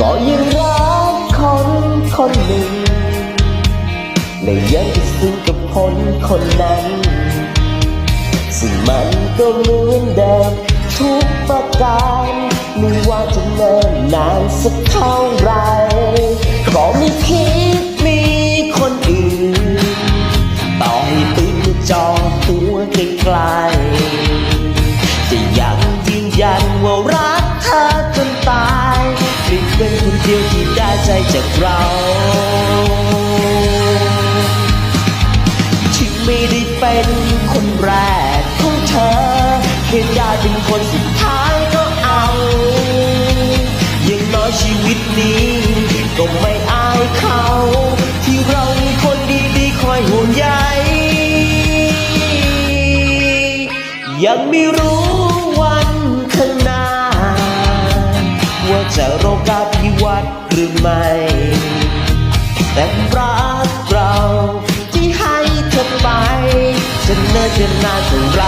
ก็ยังรักคนคนหนึ่งและยังจะซึ้งกับคนคนนั้น ซึ่งมันก็เหมือนเดิมทุกประการไม่ว่าจะเนิ่นนานสักเท่าไหรก็ไม่คิดมีคนอื่นต่อให้ปืนจองตัวไกลๆจะยังยืนยันว่า ใจจากเราที่ไม่ได้เป็นคนแรกของเธอแค่ได้เป็นคนสุดท้ายก็เอาอย่างน้อยชีวิตนี้ ก็ไม่อายเขา ที่เรามีคนดีๆคอยห่วงใยยังไม่รู้วันข้างหน้าว่าจะโรคาพิ วัดหรือไม่ แต่รักเราที่ให้เธอไปจะเนิ่นจะนานเท่าไร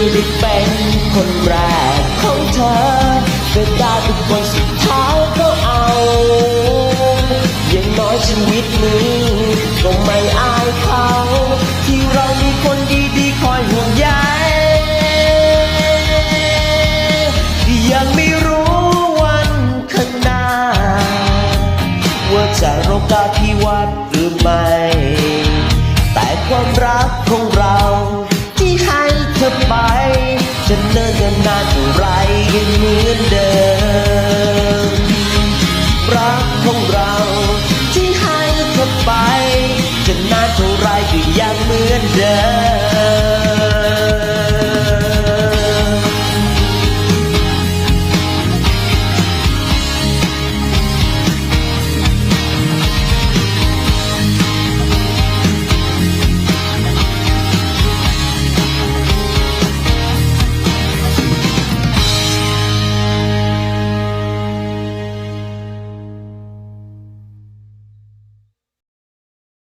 ไม่ได้เป็นคนแรกของเธอแต่ได้เป็นคนสุดท้ายก็เอา อย่างน้อยชีวิตนี้ก็ไม่อายเขา ที่เรามีคนดีๆคอยห่วงใยยังไม่รู้วันข้างหน้า ว่าจะโรคาพิวัตรหรือไม่ แต่ความรักของเรา จะเนิ่นจะนานเท่าไรยังเหมือนเดิม รักของเราที่ให้เธอไป จะนานเท่าไรก็ยังเหมือนเดิม